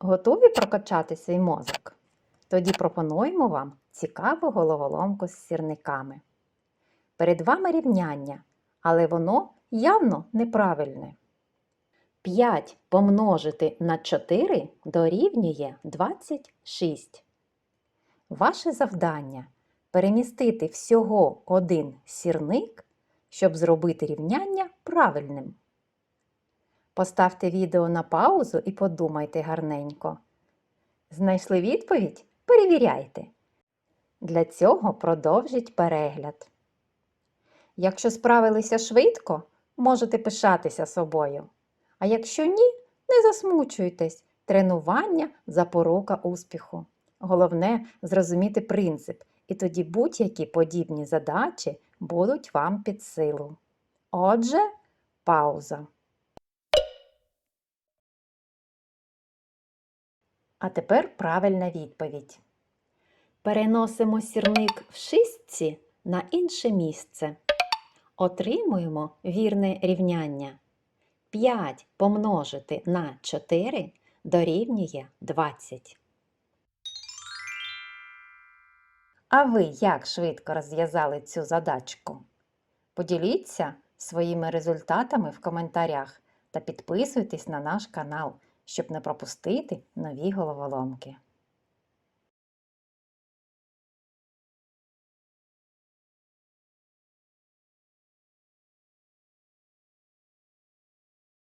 Готові прокачати свій мозок? Тоді пропонуємо вам цікаву головоломку з сірниками. Перед вами рівняння, але воно явно неправильне. 5 помножити на 4 дорівнює 26. Ваше завдання перемістити всього один сірник, щоб зробити рівняння правильним. Поставте відео на паузу і подумайте гарненько. Знайшли відповідь? Перевіряйте. Для цього продовжіть перегляд. Якщо справилися швидко, можете пишатися собою. А якщо ні, не засмучуйтесь. Тренування запорука успіху. Головне зрозуміти принцип, і тоді будь-які подібні задачі будуть вам під силу. Отже, пауза. А тепер правильна відповідь. Переносимо сірник в шістці на інше місце. Отримуємо вірне рівняння. 5 помножити на 4 дорівнює 20. А ви як швидко розв'язали цю задачку? Поділіться своїми результатами в коментарях та підписуйтесь на наш канал, щоб не пропустити нові головоломки.